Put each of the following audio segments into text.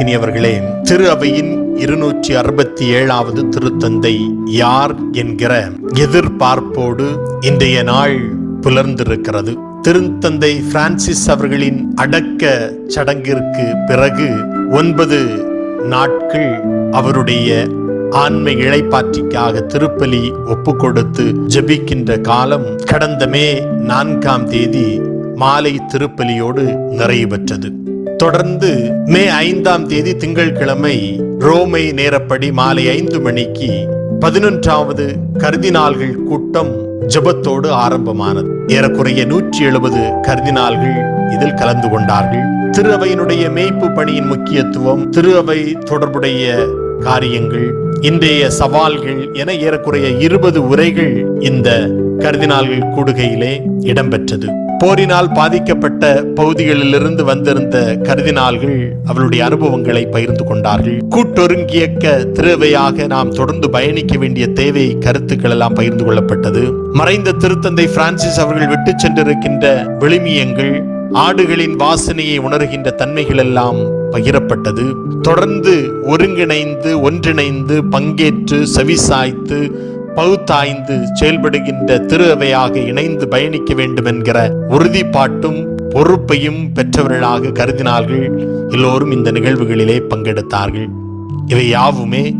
அன்பிற்கினியவர்களே திரு அவையின் இருநூற்றி அறுபத்தி ஏழாவது திருத்தந்தை யார் என்கிற எதிர்பார்ப்போடு இன்றைய நாள் புலர்ந்திருக்கிறது. திருத்தந்தை பிரான்சிஸ் அவர்களின் அடக்க சடங்கிற்கு பிறகு ஒன்பது நாட்கள் அவருடைய ஆண்மை இழைப்பாற்றிக்காக திருப்பலி ஒப்பு கொடுத்து ஜபிக்கின்ற காலம் கடந்த மே நான்காம் தேதி மாலை திருப்பலியோடு நிறைவு பெற்றது தொடர்ந்து மே ஐந்தாம் தேதி திங்கட்கிழமை ரோமை நேரப்படி மாலை ஐந்து மணிக்கு பதினொன்றாவது கர்தினால்கள் கூட்டம் ஜெபத்தோடு ஆரம்பமானது. ஏறக்குறைய நூற்றி எழுபது கர்தினால்கள் இதில் கலந்து கொண்டார்கள். திரு அவையினுடைய மேய்ப்பு பணியின் முக்கியத்துவம் திரு அவை தொடர்புடைய காரியங்கள் இன்றைய சவால்கள் என ஏறக்குறைய இருபது உரைகள் இந்த கர்தினால்கள் கூடுகையிலே இடம்பெற்றது. போரினால் பாதிக்கப்பட்ட பகுதிகளிலிருந்து வந்திருந்த கருதினால்கள் அவளுடைய அனுபவங்களை பகிர்ந்து கொண்டார்கள். கூட்டொருங்கியக்க திருவையாக நாம் தொடர்ந்து பயணிக்க வேண்டிய தேவை கருத்துக்கள் எல்லாம் பகிர்ந்து கொள்ளப்பட்டது. மறைந்த திருத்தந்தை பிரான்சிஸ் அவர்கள் விட்டு சென்றிருக்கின்ற விழுமியங்கள் ஆடுகளின் வாசனையை உணர்கின்ற தன்மைகள் எல்லாம் பகிரப்பட்டது. தொடர்ந்து ஒருங்கிணைந்து ஒன்றிணைந்து பங்கேற்று செவிசாய்த்து பகுத்தாய்ந்து செயல்படுகின்ற திரு அவையாக இணைந்து பயணிக்க வேண்டும் என்கிற உறுதிப்பாட்டும் பொறுப்பையும் பெற்றவர்களாக கருதினார்கள். எல்லோரும் இந்த நிகழ்வுகளிலே பங்கெடுத்தார்கள். இவை யாவுமே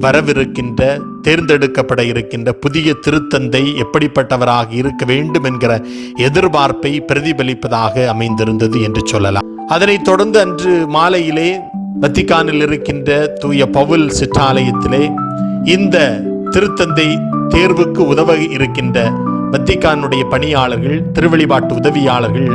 வரவிருக்கின்ற தேர்ந்தெடுக்கப்பட இருக்கின்ற புதிய திருத்தந்தை எப்படிப்பட்டவராக இருக்க வேண்டும் என்கிற எதிர்பார்ப்பை பிரதிபலிப்பதாக அமைந்திருந்தது என்று சொல்லலாம். அதனைத் தொடர்ந்து அன்று மாலையிலே வத்திக்கானில் இருக்கின்ற தூய பவுல் சிற்றாலயத்திலே இந்த திருத்தந்தை தேர்வுக்கு உதவ இருக்கின்ற வத்திகானுடைய பணியாளர்கள் திருவழிபாட்டு உதவியாளர்கள்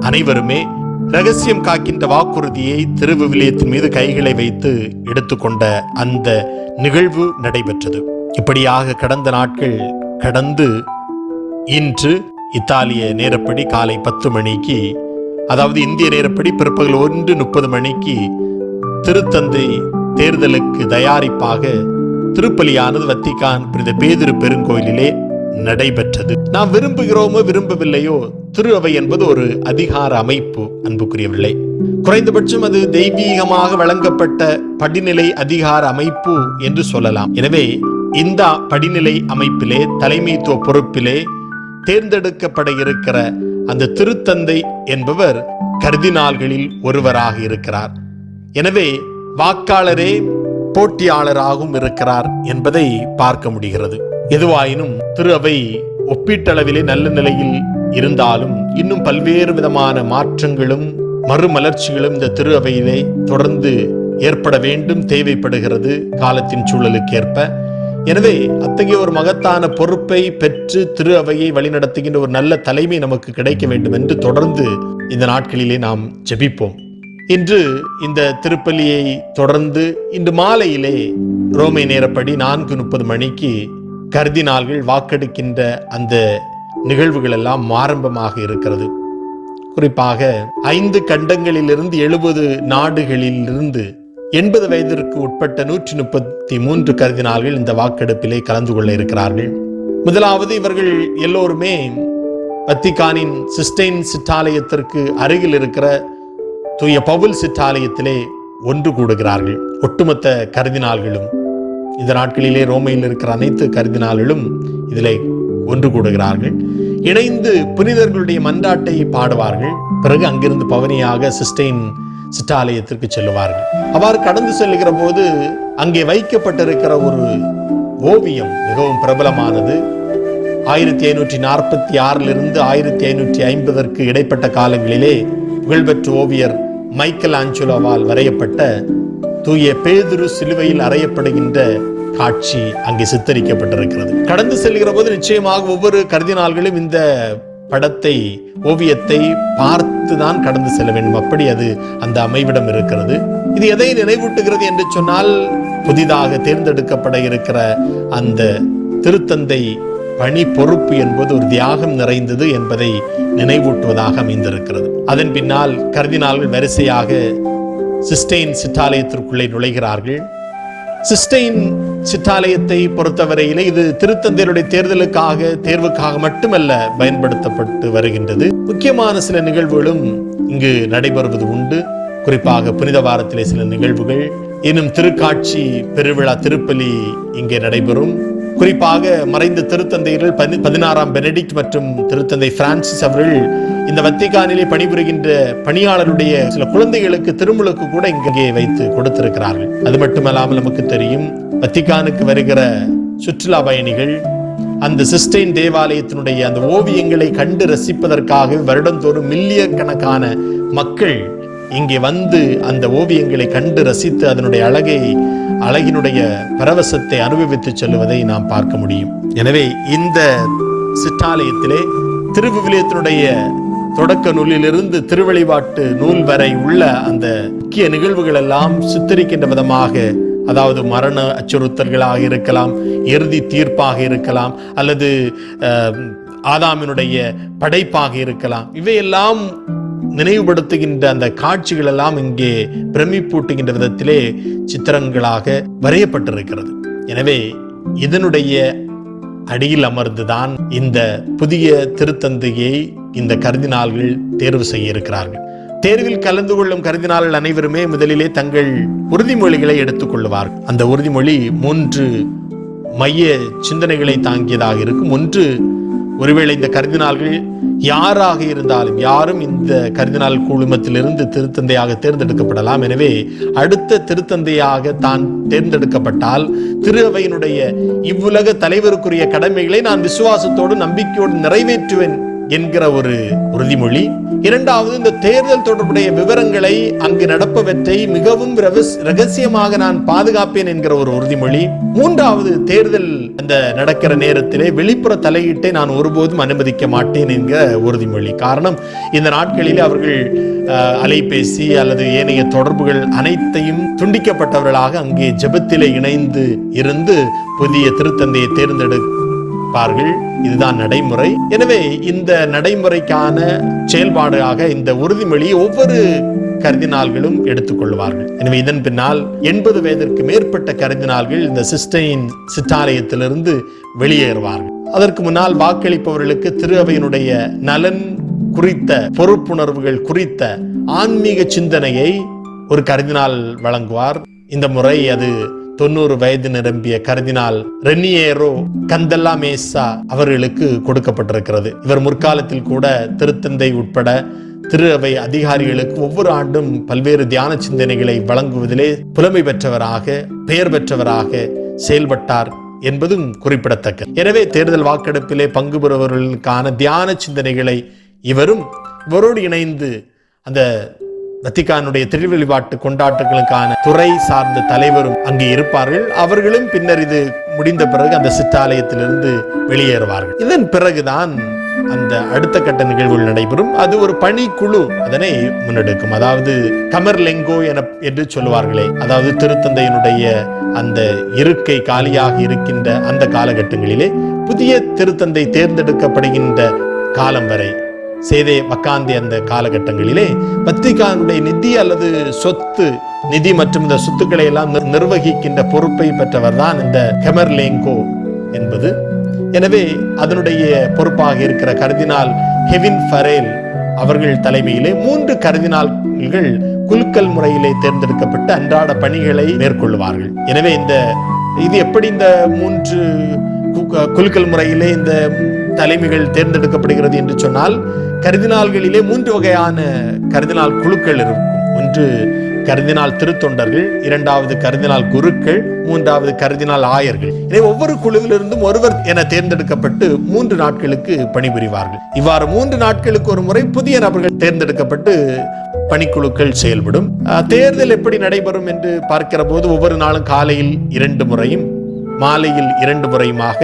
அனைவருமே ரகசியம் காக்கின்ற வாக்குறுதியை திருவிவிலியத்தின் மீது கைகளை வைத்து எடுத்துக்கொண்ட அந்த நிகழ்வு நடைபெற்றது. இப்படியாக கடந்த நாட்கள் கடந்து இன்று இத்தாலிய நேரப்படி காலை பத்து மணிக்கு அதாவது இந்திய நேரப்படி பிற்பகல் ஒன்று முப்பது மணிக்கு திருத்தந்தை தேர்தலுக்கு தயாரிப்பாக திருப்பலியானது வத்திக்கான் புனித பேதிரு பெருங்கோயிலிலே நடைபெற்றது. நாம் விரும்புகிறோமோ விரும்பவில்லையோ திரு அவை என்பது ஒரு அதிகார அமைப்பு அன்புக்குரியவில்லை குறைந்தபட்சம் அது தெய்வீகமாக வழங்கப்பட்ட படிநிலை அதிகார அமைப்பு என்று சொல்லலாம். எனவே இந்த படிநிலை அமைப்பிலே தலைமைத்துவ பொறுப்பிலே தேர்ந்தெடுக்கப்பட இருக்கிற அந்த திருத்தந்தை என்பவர் கர்தினால்களில் ஒருவராக இருக்கிறார். எனவே வாக்காளரே போட்டியாளராகவும் இருக்கிறார் என்பதை பார்க்க முடிகிறது. எதுவாயினும் திரு அவை ஒப்பீட்டளவிலே நல்ல நிலையில் இருந்தாலும் இன்னும் பல்வேறு விதமான மாற்றங்களும் மறுமலர்ச்சிகளும் இந்த திரு அவையிலே தொடர்ந்து ஏற்பட வேண்டும் தேவைப்படுகிறது காலத்தின் சூழலுக்கேற்ப. எனவே அத்தகைய ஒரு மகத்தான பொறுப்பை பெற்று திரு அவையை வழிநடத்துகின்ற ஒரு நல்ல தலைமை நமக்கு கிடைக்க வேண்டும் என்று தொடர்ந்து இந்த நாட்களிலே நாம் ஜெபிப்போம். இன்று இந்த திருப்பலியை தொடர்ந்து இன்று மாலையிலே ரோமை நேரப்படி நான்கு முப்பது மணிக்கு கர்தினால்கள் வாக்கெடுக்கின்ற அந்த நிகழ்வுகள் எல்லாம் ஆரம்பமாக இருக்கிறது. குறிப்பாக ஐந்து கண்டங்களிலிருந்து எழுபது நாடுகளிலிருந்து எண்பது வயதிற்கு உட்பட்ட நூற்றி முப்பத்தி மூன்று கருதினால்கள் இந்த வாக்கெடுப்பிலே கலந்து கொள்ள இருக்கிறார்கள். முதலாவது இவர்கள் எல்லோருமே வத்திகானின் சிஸ்டைன் சிற்றாலயத்திற்கு அருகில் இருக்கிற தூய பவுல் சிற்றாலயத்திலே ஒன்று கூடுகிறார்கள். ஒட்டுமொத்த கருதினால்களும் இந்த நாட்களிலே ரோமையில் இருக்கிற அனைத்து கருதினால்களும் இதிலே ஒன்று கூடுகிறார்கள். இணைந்து புனிதர்களுடைய மன்றாட்டை பாடுவார்கள். பிறகு அங்கிருந்து பவனியாக சிஸ்டைன் சிற்றாலயத்திற்கு செல்லுவார்கள். அவ்வாறு கடந்து செல்லுகிற போது அங்கே வைக்கப்பட்டிருக்கிற ஒரு ஓவியம் மிகவும் பிரபலமானது. ஆயிரத்தி ஐநூற்றி நாற்பத்தி ஆறிலிருந்து ஆயிரத்தி ஐநூற்றி ஐம்பதற்கு இடைப்பட்ட காலங்களிலே புகழ்பெற்ற ஓவியர் மைக்கேல் ஆஞ்சலோவால் வரையப்பட்ட தூய பேதுரு சிலுவையில் அறையப்படுகின்ற காட்சி அங்கே சித்தரிக்கப்பட்டிருக்கிறது. கடந்து செல்கிற போது நிச்சயமாக ஒவ்வொரு கருதினால்களும் இந்த படத்தை ஓவியத்தை பார்த்து தான் கடந்து செல்ல வேண்டும். அப்படி அது அந்த அமைவிடம் இருக்கிறது. இது எதை நினைவூட்டுகிறது என்று சொன்னால் புதிதாக தேர்ந்தெடுக்கப்பட இருக்கிற அந்த திருத்தந்தை பணி பொறுப்பு என்பது ஒரு தியாகம் நிறைந்தது என்பதை நினைவூட்டுவதாக அமைந்திருக்கிறது. அதன் பின்னால் கர்தினால்கள் வரிசையாக சிஸ்டைன் சிற்றாலயத்திற்குள்ளே நுழைகிறார்கள். சிஸ்டைன் சிற்றாலயத்தை பொறுத்தவரையிலே இது திருத்தந்தையருடைய தேர்தலுக்காக தேர்வுக்காக மட்டுமல்ல பயன்படுத்தப்பட்டு வருகின்றது. முக்கியமான சில நிகழ்வுகளும் இங்கு நடைபெறுவது உண்டு. குறிப்பாக புனித வாரத்திலே சில நிகழ்வுகள் இன்னும் திருக்காட்சி பெருவிழா திருப்பலி இங்கே நடைபெறும். குறிப்பாக மறைந்த திருத்தந்தையர்கள் பதி பதினாறாம் பெனடிக்ட் மற்றும் திருத்தந்தை பிரான்சிஸ் அவர்கள் இந்த வத்திகானிலே பணிபுரிகின்ற பணியாளருடைய சில குழந்தைகளுக்கு திருமுழுக்கு கூட இங்கே வைத்து கொடுத்திருக்கிறார்கள். அது மட்டுமல்லாமல் நமக்கு தெரியும் வத்திகானுக்கு வருகிற சுற்றுலா பயணிகள் அந்த சிஸ்டைன் தேவாலயத்தினுடைய அந்த ஓவியங்களை கண்டு ரசிப்பதற்காக வருடந்தோறும் மில்லியன் கணக்கான மக்கள் இங்கே வந்து அந்த ஓவியங்களை கண்டு ரசித்து அதனுடைய அழகை அழகினுடைய பரவசத்தை அனுபவித்து செல்வதை நாம் பார்க்க முடியும். எனவே இந்த சிற்றாலயத்திலே திருவிவிலியத்தினுடைய தொடக்க நூலிலிருந்து திருவழிபாட்டு நூல் வரை உள்ள அந்த முக்கிய நிகழ்வுகள் எல்லாம் சித்தரிக்கின்ற விதமாக அதாவது மரண அச்சுறுத்தல்களாக இருக்கலாம் இறுதி தீர்ப்பாக இருக்கலாம் அல்லது ஆதாமினுடைய படைப்பாக இருக்கலாம். இவையெல்லாம் நினைவுபடுத்துகின்ற அந்த காட்சிகள் எல்லாம் இங்கே பிரமிப்பூட்டுகின்ற விதத்திலே சித்திரங்களாக வரையப்பட்டிருக்கிறது. எனவே இதனுடைய அடியில் அமர்ந்துதான் இந்த புதிய திருத்தந்தையை இந்த கருதினாள்கள் தேர்வு செய்ய இருக்கிறார்கள் தேர்வில் கலந்து கொள்ளும் கருதினாள்கள் அனைவருமே முதலிலே தங்கள் உறுதிமொழிகளை எடுத்துக்கொள்வார்கள் அந்த உறுதிமொழி மூன்று மைய சிந்தனைகளை தாங்கியதாக இருக்கும். ஒன்று ஒருவேளை இந்த கருதினால்கள் யாராக இருந்தாலும் யாரும் இந்த கருதினால் குழுமத்திலிருந்து திருத்தந்தையாக தேர்ந்தெடுக்கப்படலாம். எனவே அடுத்த திருத்தந்தையாக தான் தேர்ந்தெடுக்கப்பட்டால் திரு அவையினுடைய இவ்வுலக தலைவருக்குரிய கடமைகளை நான் விசுவாசத்தோடு நம்பிக்கையோடு நிறைவேற்றுவேன் என்கிற ஒரு உறுதிமொழி. இரண்டாவது இந்த தேர்தல் தொடர்புடைய விவரங்களை அங்கு நடப்பவற்றை மிகவும் ரகஸ்- ரகசியமாக நான் பாதுகாப்பேன் என்கிற ஒரு உறுதிமொழி. மூன்றாவது தேர்தல் அந்த நடக்கிற நேரத்திலே வெளிப்புற தலையீட்டை நான் ஒருபோதும் அனுமதிக்க மாட்டேன் என்கிற உறுதிமொழி. காரணம் இந்த நாட்களிலே அவர்கள் அலைபேசி அல்லது ஏனைய தொடர்புகள் அனைத்தையும் துண்டிக்கப்பட்டவர்களாக அங்கே ஜபத்திலே இணைந்து இருந்து புதிய திருத்தந்தையை தேர்ந்தெடு பார்கள் இதுதான் நடைமுறை. எனவே இந்த நடைமுறைக்கான செயல்பாடாக இந்த உறுதிமொழியை ஒவ்வொரு கருதினால்களும் எடுத்துக்கொள்வார்கள். எனவே இதன் பின்னால் எண்பது வயதிற்கு மேற்பட்ட கருதினால்கள் இந்த சிஸ்டைன் சிற்றாலயத்திலிருந்து வெளியேறுவார்கள். அதற்கு முன்னால் வாக்களிப்பவர்களுக்கு திரு அவையினுடைய நலன் குறித்த பொறுப்புணர்வுகள் குறித்த ஆன்மீக சிந்தனையை ஒரு கருதினால் வழங்குவார். இந்த முறை அது தொண்ணூறு வயது நிரம்பிய கர்தினால் ரெனியேரோ கந்தல்லா மேசா அவர்களுக்கு கொடுக்கப்பட்டிருக்கிறது. இவர் முற்காலத்தில் கூட திருத்தந்தை உட்பட திரு அவை அதிகாரிகளுக்கு ஒவ்வொரு ஆண்டும் பல்வேறு தியான சிந்தனைகளை வழங்குவதிலே புலமை பெற்றவராக பெயர் பெற்றவராக செயல்பட்டார் என்பதும் குறிப்பிடத்தக்கது. எனவே தேர்தல் வாக்கெடுப்பிலே பங்கு பெறுபவர்களுக்கான தியான சிந்தனைகளை இவரும் இவரோடு இணைந்து அந்த வத்திகானுடைய திருவெளிபாட்டு கொண்டாட்டங்களுக்கான துறை சார்ந்த தலைவரும் அங்கே இருப்பார்கள். அவர்களும் பின்னர் இது முடிந்த பிறகு அந்த சிற்றாலயத்திலிருந்து வெளியேறுவார்கள். இதன் பிறகுதான் அந்த அடுத்த கட்ட நிகழ்வுகள் நடைபெறும். அது ஒரு பணிக்குழு அதனை முன்னெடுக்கும். அதாவது கமர் லெங்கோ என என்று சொல்லுவார்களே அதாவது திருத்தந்தையினுடைய அந்த இருக்கை காலியாக இருக்கின்ற அந்த காலகட்டங்களிலே புதிய திருத்தந்தை தேர்ந்தெடுக்கப்படுகின்ற காலம் வரை சேதே மக்காந்தி அந்த காலகட்டங்களிலே பத்திரிகானுடைய நிதி அல்லது சொத்து நிதி மற்றும் இந்த சொத்துக்களை எல்லாம் நிர்- நிர்வகிக்கின்ற பொறுப்பை பெற்றவர் தான் இந்த கெமர்லேங்கோ என்பது. எனவே அதனுடைய பொறுப்பாக இருக்கிற கருதினால் ஹெவின் ஃபரேல் அவர்கள் தலைமையிலே மூன்று கருதினால்கள் குலுக்கல் முறையிலே தேர்ந்தெடுக்கப்பட்டு அன்றாட பணிகளை மேற்கொள்வார்கள். எனவே இந்த இது எப்படி இந்த மூன்று கு- குலுக்கல் முறையிலே இந்த தலைமைகள் தேர்ந்தெடுக்கப்படுகிறது என்று சொன்னால் கருதினால்களிலே மூன்று வகையான கருதினால் குழுக்கள் இருக்கும். ஒன்று கருதினால் திருத்தொண்டர்கள் இரண்டாவது கருதினால் குருக்கள் மூன்றாவது கருதினால் ஆயர்கள். எனவே ஒவ்வொரு குழுவிலிருந்தும் ஒருவர் என தேர்ந்தெடுக்கப்பட்டு மூன்று நாட்களுக்கு பணிபுரிவார்கள். இவ்வாறு மூன்று நாட்களுக்கு ஒரு முறை புதிய நபர்கள் தேர்ந்தெடுக்கப்பட்டு பணிக்குழுக்கள் செயல்படும். அஹ், தேர்தல் எப்படி நடைபெறும் என்று பார்க்கிற போது ஒவ்வொரு நாளும் காலையில் இரண்டு முறையும் மாலையில் இரண்டு முறையுமாக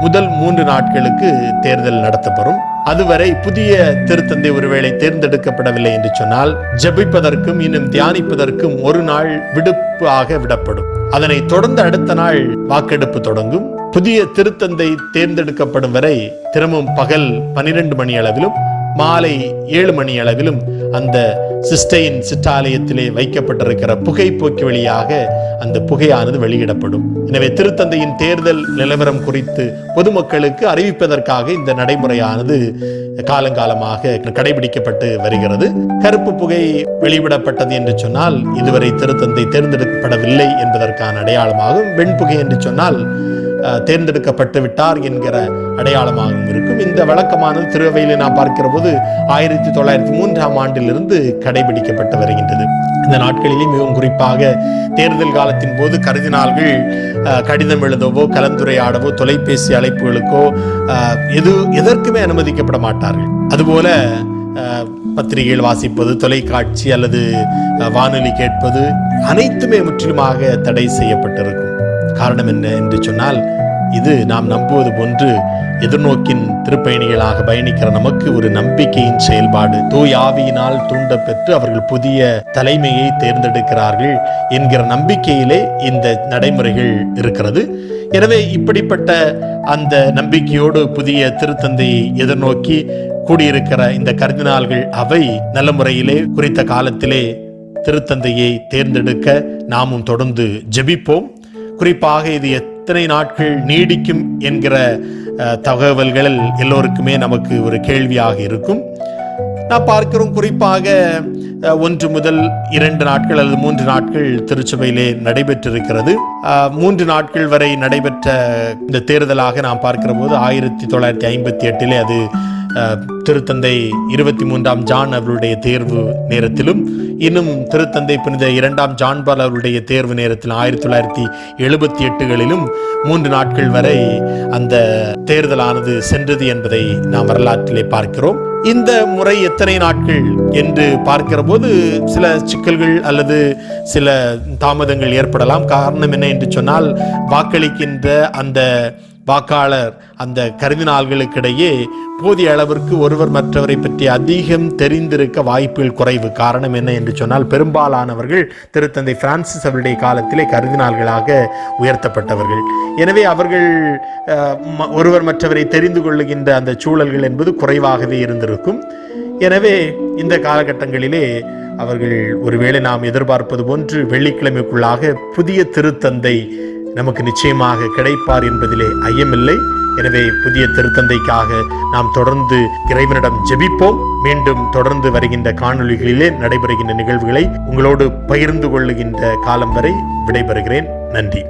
முதல் மூன்று நாட்களுக்கு தேர்தல் நடத்தப்படும். அதுவரை புதிய திருத்தந்தை ஒருவேளை தேர்ந்தெடுக்கப்படவில்லை என்று சொன்னால் ஜெபிப்பதற்கும் இன்னும் தியானிப்பதற்கும் ஒரு நாள் விடுப்பு ஆக விடப்படும். அதனை தொடர்ந்து அடுத்த நாள் வாக்கெடுப்பு தொடங்கும். புதிய திருத்தந்தை தேர்ந்தெடுக்கப்படும் வரை தினமும் பகல் பனிரெண்டு மணி அளவிலும் மாலை ஏழு மணி அளவிலும் அந்த சிஸ்டையின் சிற்றாலயத்திலே வைக்கப்பட்டிருக்கிற புகைப்போக்கு வழியாக அந்த புகையானது வெளியிடப்படும். எனவே திருத்தந்தையின் தேர்தல் நிலவரம் குறித்து பொதுமக்களுக்கு அறிவிப்பதற்காக இந்த நடைமுறையானது காலங்காலமாக கடைபிடிக்கப்பட்டு வருகிறது. கருப்பு புகை வெளிவிடப்பட்டது என்று சொன்னால் இதுவரை திருத்தந்தை தேர்ந்தெடுக்கப்படவில்லை என்பதற்கான அடையாளமாகும் வெண்புகை என்று சொன்னால் தேர்ந்தெடுக்கப்பட்டு விட்டார் என்கிற அடையாளமாகவும் இருக்கும். இந்த வழக்கமானது திருவையிலே நாம் பார்க்கிற போது ஆயிரத்தி தொள்ளாயிரத்தி மூன்றாம் ஆண்டிலிருந்து கடைபிடிக்கப்பட்டு வருகின்றது. இந்த நாட்களிலே மிகவும் குறிப்பாக தேர்தல் காலத்தின் போது கருதினால்கள் கடிதம் எழுதவோ கலந்துரையாடவோ தொலைபேசி அழைப்புகளுக்கோ எது எதற்குமே அனுமதிக்கப்பட மாட்டார்கள். அதுபோல பத்திரிகைகள் வாசிப்பது தொலைக்காட்சி அல்லது வானொலி கேட்பது அனைத்துமே முற்றிலுமாக தடை செய்யப்பட்டிருக்கும். காரணம் என்ன என்று சொன்னால் இது நாம் நம்புவது போன்று எதிர்நோக்கின் திருப்பயணிகளாக பயணிக்கிற நமக்கு ஒரு நம்பிக்கையின் செயல்பாடு. தூய் ஆவியினால் தூண்ட பெற்று அவர்கள் புதிய தலைமையை தேர்ந்தெடுக்கிறார்கள் என்கிற நம்பிக்கையிலே இந்த நடைமுறைகள் இருக்கிறது. எனவே இப்படிப்பட்ட அந்த நம்பிக்கையோடு புதிய திருத்தந்தையை எதிர்நோக்கி கூடியிருக்கிற இந்த கர்தினால்கள் அவை நல்ல முறையிலே குறித்த காலத்திலே திருத்தந்தையை தேர்ந்தெடுக்க நாமும் தொடர்ந்து ஜெபிப்போம். குறிப்பாக இது எத்தனை நாட்கள் நீடிக்கும் என்கிற தகவல்கள் எல்லோருக்குமே நமக்கு ஒரு கேள்வியாக இருக்கும். நான் பார்க்கிறோம் குறிப்பாக ஒன்று முதல் இரண்டு நாட்கள் அல்லது மூன்று நாட்கள் திருச்சபையிலே நடைபெற்றிருக்கிறது. மூன்று நாட்கள் வரை நடைபெற்ற இந்த தேர்தலாக நாம் பார்க்கிற போது ஆயிரத்தி தொள்ளாயிரத்தி ஐம்பத்தி எட்டிலே அது திருத்தந்தை இருபத்தி மூன்றாம் ஜான் அவருடைய தேர்வு நேரத்திலும் இன்னும் திருத்தந்தை புனித இரண்டாம் ஜான் பால் அவருடைய தேர்வு நேரத்தில் ஆயிரத்தி தொள்ளாயிரத்தி எழுபத்தி எட்டுகளிலும் மூன்று நாட்கள் வரை அந்த தேர்தலானது சென்றது என்பதை நாம் வரலாற்றிலே பார்க்கிறோம். இந்த முறை எத்தனை நாட்கள் என்று பார்க்கிற போது சில சிக்கல்கள் அல்லது சில தாமதங்கள் ஏற்படலாம். காரணம் என்ன என்று சொன்னால் வாக்களிக்கின்ற அந்த வாக்காளர் அந்த கருதினால்களுக்கிடையே போதிய அளவிற்கு ஒருவர் மற்றவரை பற்றி அதிகம் தெரிந்திருக்க வாய்ப்புகள் குறைவு. காரணம் என்ன என்று சொன்னால் பெரும்பாலானவர்கள் திருத்தந்தை பிரான்சிஸ் அவருடைய காலத்திலே கருதினால்களாக உயர்த்தப்பட்டவர்கள். எனவே அவர்கள் ஒருவர் மற்றவரை தெரிந்து கொள்ளுகின்ற அந்த சூழல்கள் என்பது குறைவாகவே இருந்திருக்கும். எனவே இந்த காலகட்டங்களிலே அவர்கள் ஒருவேளை நாம் எதிர்பார்ப்பது போன்று வெள்ளிக்கிழமைக்குள்ளாக புதிய திருத்தந்தை நமக்கு நிச்சயமாக கிடைப்பார் என்பதிலே ஐயமில்லை. எனவே புதிய திருத்தந்தைக்காக நாம் தொடர்ந்து இறைவனிடம் ஜெபிப்போம். மீண்டும் தொடர்ந்து வருகின்ற காணொளிகளிலே நடைபெறுகின்ற நிகழ்வுகளை உங்களோடு பகிர்ந்து கொள்ளுகின்ற காலம் வரை விடைபெறுகிறேன். நன்றி.